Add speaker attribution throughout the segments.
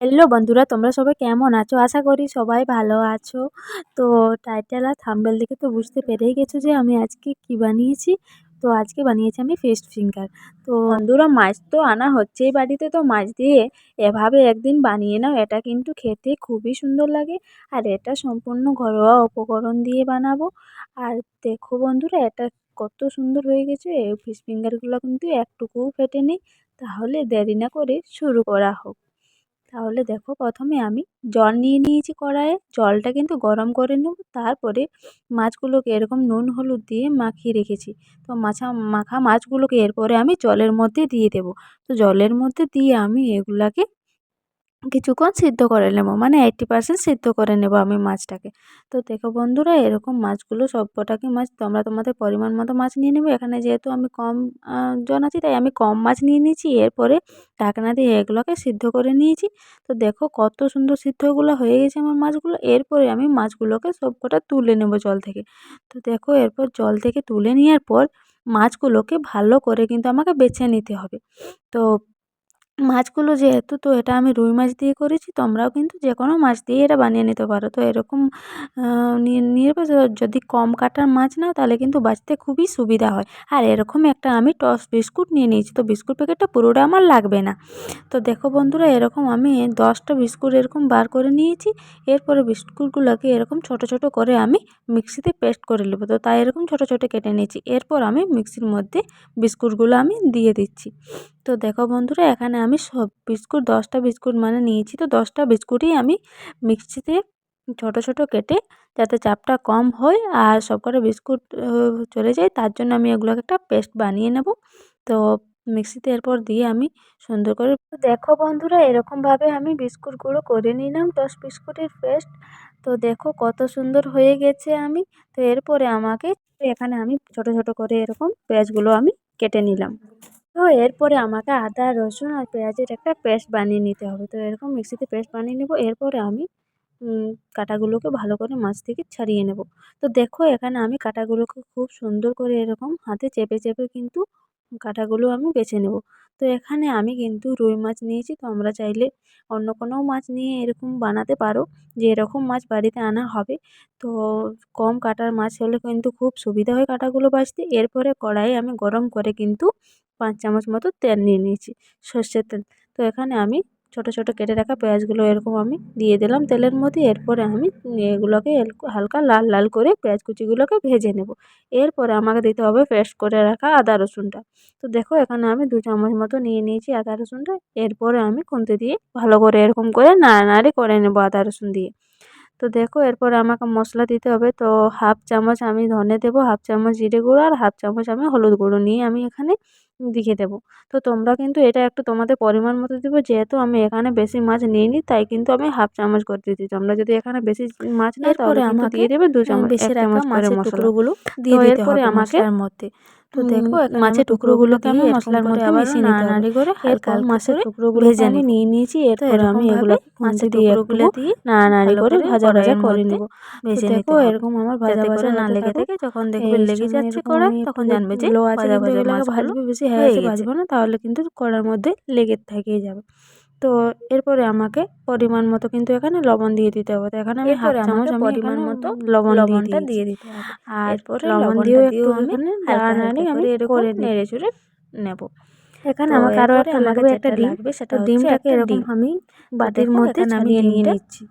Speaker 1: Hello বন্ধুরা, তোমরা সবাই কেমন আছো? আশা করি সবাই ভালো আছো। তো টাইটেল আর থাম্বেল দেখে তো বুঝতে পেরেই গেছো যে আমি আজকে কি বানিয়েছি। তো আজকে বানিয়েছি আমি ফিশ ফিঙ্গার তো বন্ধুরা, মাছ তো আনা হচ্ছেই বাড়িতে, তো মাছ দিয়ে এভাবে একদিন বানিয়ে নাও। এটা কিন্তু খেতে খুবই সুন্দর লাগে। আর এটা সম্পূর্ণ ঘরোয়া উপকরণ দিয়ে বানাবো। আর দেখো বন্ধুরা, এটা কত সুন্দর হয়ে গেছে। এই ফিশ ফিঙ্গারগুলো কিন্তু একটুকুও ফেটে নেই। তাহলে দেরি না করে শুরু করা হোক। তাহলে দেখো প্রথমে আমি জল নিয়ে নিয়েছি কড়াইয়ে। জলটা কিন্তু গরম করে নেব, তারপরে মাছগুলোকে এরকম নুন হলুদ দিয়ে মাখিয়ে রেখেছি। তো মাছা, মাখা মাছগুলোকে এরপরে আমি জলের মধ্যে দিয়ে দেবো। তো জলের মধ্যে দিয়ে আমি এগুলাকে কিছুক্ষণ সিদ্ধ করে নেব মানে এইট্টি পারসেন্ট সিদ্ধ করে নেব আমি মাছটাকে। তো দেখো বন্ধুরা, এরকম মাছগুলো সব কটাকে মাছ? তোমরা তোমাদের পরিমাণ মতো মাছ নিয়ে নেবে। এখানে যেহেতু আমি কম জন আছি, তাই আমি কম মাছ নিয়ে নিয়েছি। এরপরে ঢাকনা দিয়ে এগুলোকে সিদ্ধ করে নিয়েছি। তো দেখো কত সুন্দর সিদ্ধগুলো হয়ে গেছে আমার মাছগুলো। এরপরে আমি মাছগুলোকে সব কটা তুলে নেব জল থেকে। তো দেখো এরপর জল থেকে তুলে নেওয়ার পর মাছগুলোকে ভালো করে কিন্তু আমাকে বেছে নিতে হবে। তো মাছগুলো যেহেতু, তো এটা আমি রুই মাছ দিয়ে করেছি, তোমরাও কিন্তু যে কোনো মাছ দিয়ে এটা বানিয়ে নিতে পারো। তো এরকম নিয়ে যদি কম কাটার মাছ নাও, তাহলে কিন্তু বাছতে খুবই সুবিধা হয়। আর এরকম একটা আমি টস বিস্কুট নিয়ে নিয়েছি, তো বিস্কুট প্যাকেটটা পুরোটা আমার লাগবে না। তো দেখো বন্ধুরা, এরকম আমি দশটা বিস্কুট এরকম বার করে নিয়েছি, এরপরে বিস্কুটগুলোকে এরকম ছোট ছোট করে আমি মিক্সিতে পেস্ট করে নেব। তো তাই এরকম ছোট ছোট কেটে নিয়েছি, এরপর আমি মিক্সির মধ্যে বিস্কুটগুলো আমি দিয়ে দিচ্ছি। তো দেখো বন্ধুরা, এখানে আমি সব বিস্কুট, দশটা বিস্কুট মানে নিয়েছি। তো দশটা বিস্কুটই আমি মিক্সিতে ছোট ছোট কেটে যাতে চাপটা কম হয় আর সবকটা বিস্কুট চলে যায়, তার জন্য আমি এগুলোকে একটা পেস্ট বানিয়ে নেব। তো মিক্সিতে এরপর দিয়ে আমি সুন্দর করে দেখো বন্ধুরা, এরকমভাবে আমি বিস্কুটগুলো করে নিলাম, দশ বিস্কুটের পেস্ট। তো দেখো কত সুন্দর হয়ে গেছে আমি। তো এরপরে আমাকে এখানে আমি ছোট ছোট করে এরকম পেঁয়াজগুলো আমি কেটে নিলাম। তো এরপরে আমাকে আদা, রসুন আর পেঁয়াজের একটা পেস্ট বানিয়ে নিতে হবে। তো এরকম মিক্সিতে পেস্ট বানিয়ে নেব। এরপরে আমি কাঁটাগুলোকে ভালো করে মাছ থেকে ছাড়িয়ে নেব। তো দেখো এখানে আমি কাঁটাগুলোকে খুব সুন্দর করে এরকম হাতে চেপে চেপে কিন্তু কাঁটাগুলো আমি বেছে নেব। তো এখানে আমি কিন্তু রুই মাছ নিয়েছি। তোমরা চাইলে অন্য কোনো মাছ নিয়ে এরকম বানাতে পারো, যে এরকম মাছ বাড়িতে আনা হবে। তো কম কাটার মাছ হলে কিন্তু খুব সুবিধা হয় কাঁটাগুলো বাছতে এরপরে কড়াইয়ে আমি গরম করে কিন্তু পাঁচ চামচ মতো তেল নিয়ে নিয়েছি। সর্ষের তেল। তো এখানে আমি ছোটো ছোটো কেটে রাখা পেঁয়াজগুলো এরকম আমি দিয়ে দিলাম তেলের মধ্যে। এরপরে আমি এগুলোকে হালকা লাল লাল করে পেঁয়াজ কুচিগুলোকে ভেজে নেব। এরপরে আমাকে দিতে হবে পেস্ট করে রাখা আদা রসুনটা। তো দেখো এখানে আমি দু চামচ মতো নিয়ে নিয়েছি আদা রসুনটা। এরপরে আমি খুন্তি দিয়ে ভালো করে এরকম করে নাড়ানাড়ি করে নেব আদা রসুন দিয়ে। তো দেখো এরপরে আমাকে মশলা দিতে হবে। তো হাফ চামচ আমি ধনে দেবো, হাফ চামচ জিরে গুঁড়ো আর হাফ চামচ আমি হলুদ গুঁড়ো নিয়ে আমি এখানে দিয়ে দেবো। তো তোমরা কিন্তু এটা একটু তোমাদের পরিমাণ মতো দেবে যেহেতু আমি এখানে বেশি মাছ নিইনি তাই কিন্তু আমি হাফ চামচ করে দিয়েছি। তোমরা যদি এখানে বেশি মাছ নেই তাহলে আমাকে দিয়ে দেবে দু চামচ এক চামচ করে মশলাগুলো দিয়ে দিতে হবে আমাকে মধ্যে। তো দেখো মাছের টুকরোগুলোকে আমি মশলার মধ্যে মিশিয়ে নাড়ানাড়ি করে হালকা মাছের টুকরোগুলো ভেজে আমি নিয়ে নিয়েছি এরপর আমি এগুলো মাছের টুকরোগুলো দিয়ে নাড়ানাড়ি করে ভাজা ভাজা করে নেব। ভেজে দেখো এরকম আমার ভাজা ভাজা না লেগে থাকে। যখন দেখবে লেগে যাচ্ছে কড়াই তখন জানবে যে ভাজা ভাজা মাছ ভাজবে বেশি হ্যাঁ ভাজবো না তাহলে কিন্তু কড়ার মধ্যে লেগে থেকেই যাবে। তো এরপরে আমাকে পরিমাণ মতো কিন্তু এখানে লবণ দিয়ে দিতে হবে। তো এখানে আমি হাফ চামচ পরিমাণ মতো লবণ লবণটা দিয়ে দিতে হবে। আর লবণ দিয়ে একটু আমি হালকা আমি এরকম নেড়ে চড়ে নেব। এখানে আমাকে আরও একটা লাগবে একটা ডিম। সেটা ডিমটাকে এরকম আমি বাটির মধ্যে নামিয়ে নিয়ে নিচ্ছি।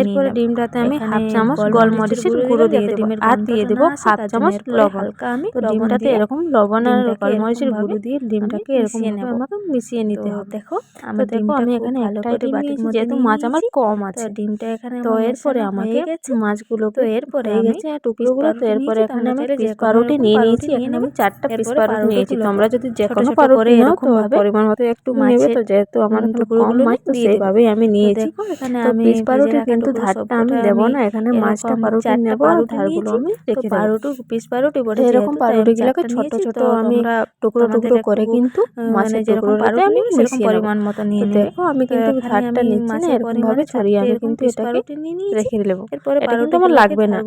Speaker 1: এরপরে ডিমটাতে আমি হাফ চামচ গোলমরিচের গুঁড়ো দিয়ে দেবো। আর দিয়ে দেবো হাফ চামচ লবণ। আমি তো ডিমটাতে এরকম লবণ আর গোলমরিচের গুঁড়ো দিয়ে ডিমটাকে এরকম আমাকে মিশিয়ে নিতে হবে। দেখো আমি দেখো আমি এখানে একটাই ডিম নিয়েছি যেহেতু মাছ আমার কম আছে। ডিমটা এখানে তো এরপরে আমাকে মাছগুলো তো এরপরে গেছে। টুকরোগুলো তো এরপরে এখানে আমি পিস পাউরুটি নিয়ে নিয়েছি এখানে আমি চারটা পিস পাউরুটি নিয়েছি তোমরা যদি যে কোনো পাউরুটি তো পরিমাণ মতো একটু নেবে তো যেহেতু আমার কম মাছ তো সেইভাবেই আমি নিয়েছি। এখানে আমি পিস পাউরুটি কিন্তু ধারটা আমি দেব না এখানে মাছটা পাউরুটি নেব আর ধারগুলো আমি রেখে পাউরুটি পিস পাউরুটি বলে এরকম পাউরুটিগুলোকে ছোট ছোট আমি টুকরো টুকরো করে কিন্তু মাছের যেরকম পাউরুটি আমি পরিমাণ মতো নিয়ে দেখো আমি কিন্তু ধারটা নিচ্ছি না এরকম ভাবে ছড়িয়ে আমি কিন্তু এটাকে রেখে দেব। এরপরে আমার লাগবে না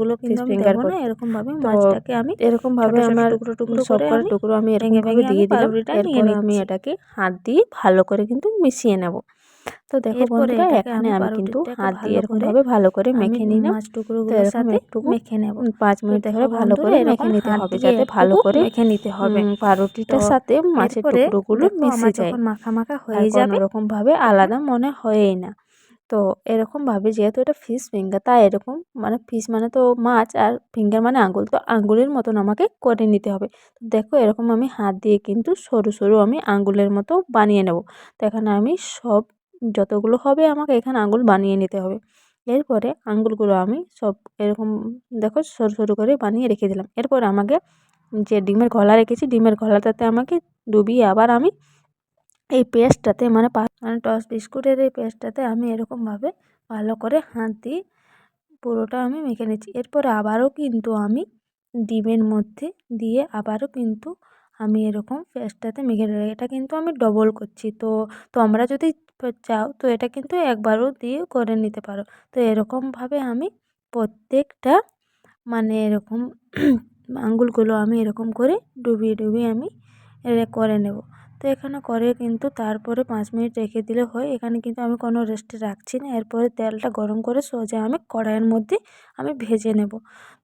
Speaker 1: ফিঙ্গার করে এরকম ভাবে মাছটাকে আমি এরকম ভাবে আমার টুকরো টুকরো সব করে টুকরো আমি এরকম ভাবে দিয়ে দিলাম এরপরে আমি এটাকে হাত দিয়ে ভালো করে কিন্তু মিশিয়ে নেব। তো দেখো বন্ধুরা এখানে
Speaker 2: আমি
Speaker 1: কিন্তু হাত দিয়ে
Speaker 2: এরকম
Speaker 1: ভাবে ভালো করে মেখে নিলাম।
Speaker 2: মাছ টুকরোগুলোর সাথে
Speaker 1: একটু
Speaker 2: মেখে নেব।
Speaker 1: উম, পাঁচ মিনিট
Speaker 2: দেখো
Speaker 1: ধরে ভালো করে মেখে নিতে হবে যাতে ভালো করে
Speaker 2: মেখে নিতে হবে।
Speaker 1: পাউরুটিটার সাথে মাছের টুকরোগুলো মিশে যায়।
Speaker 2: মাখা মাখা হয়ে যাবে
Speaker 1: এরকম ভাবে আলাদা মনে হয়ই না। তো এরকমভাবে যেহেতু এটা ফিশ ফিঙ্গার তাই এরকম মানে ফিশ মানে তো মাছ আর ফিঙ্গার মানে আঙুল তো আঙুলের মতন আমাকে করে নিতে হবে। দেখো এরকম আমি হাত দিয়ে কিন্তু সরু সরু আমি আঙুলের মতো বানিয়ে নেব। তো এখানে আমি সব যতগুলো হবে আমাকে এখানে আঙুল বানিয়ে নিতে হবে। এরপরে আঙুলগুলো আমি সব এরকম দেখো সরু সরু করে বানিয়ে রেখে দিলাম। এরপর আমাকে যে ডিমের গলা রেখেছি, ডিমের গলাটাতে আমাকে ডুবিয়ে আবার আমি এই পেস্টটাতে মানে মানে টস বিস্কুটের এই পেস্টটাতে আমি এরকমভাবে ভালো করে হাত দিয়ে পুরোটা আমি মেখে নিচ্ছি। এরপরে আবারও কিন্তু আমি ডিমের মধ্যে দিয়ে আবারও কিন্তু আমি এরকম পেস্টটাতে মেখে নেব। এটা কিন্তু আমি ডবল করছি। তো তোমরা যদি চাও তো এটা কিন্তু একবারও দিয়ে করে নিতে পারো। তো এরকমভাবে আমি প্রত্যেকটা মানে এরকম আঙুলগুলো আমি এরকম করে ডুবিয়ে ডুবিয়ে আমি করে নেব। তো এখানে করে কিন্তু তারপরে পাঁচ মিনিট রেখে দিলে হয়। এখানে কিন্তু আমি কোনো রেস্টে রাখছি না। এরপরে তেলটা গরম করে সোজা আমি কড়াইয়ের মধ্যে আমি ভেজে নেব।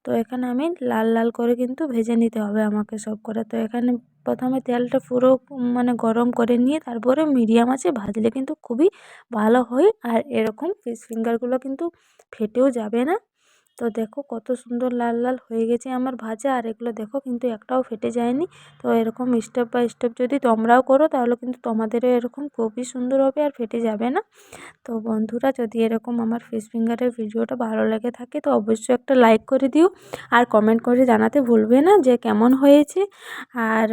Speaker 1: তো এখানে আমি লাল লাল করে কিন্তু ভেজে নিতে হবে আমাকে সব করে। তো এখানে প্রথমে তেলটা পুরো মানে গরম করে নিয়ে তারপরে মিডিয়াম আছে ভাজলে কিন্তু খুবই ভালো হয়। আর এরকম ফিশ ফিঙ্গারগুলো কিন্তু ফেটেও যাবে না। তো দেখো কত সুন্দর লাল লাল হয়ে গেছে আমার ভাজা, আর এগুলো দেখো কিন্তু একটাও ফেটে যায়নি। তো এরকম স্টেপ বাই স্টেপ যদি তোমরাও করো তাহলে কিন্তু তোমাদেরও এরকম খুবই সুন্দর হবে আর ফেটে যাবে না। তো বন্ধুরা যদি এরকম আমার ফিশ ফিঙ্গারের ভিডিওটা ভালো লেগে থাকে তো অবশ্যই একটা লাইক করে দিও। আর কমেন্ট করে জানাতে ভুলবে না যে কেমন হয়েছে। আর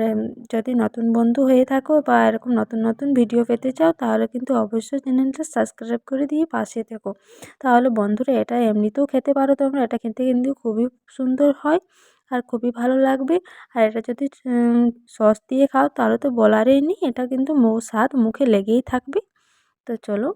Speaker 1: যদি নতুন বন্ধু হয়ে থাকো বা এরকম নতুন নতুন ভিডিও পেতে চাও তাহলে কিন্তু অবশ্যই চ্যানেলটা সাবস্ক্রাইব করে দিয়ে পাশে থেকো। তাহলে বন্ধুরা এটা এমনিতেও খেতে পারো তোমরা এটা খেতে কিন্তু খুবই সুন্দর হয় আর খুবই ভালো লাগবে। আর এটা যদি সস দিয়ে খাও তাহলে তো বলারই নেই। এটা কিন্তু স্বাদ মুখে লেগেই থাকবে। তো চলো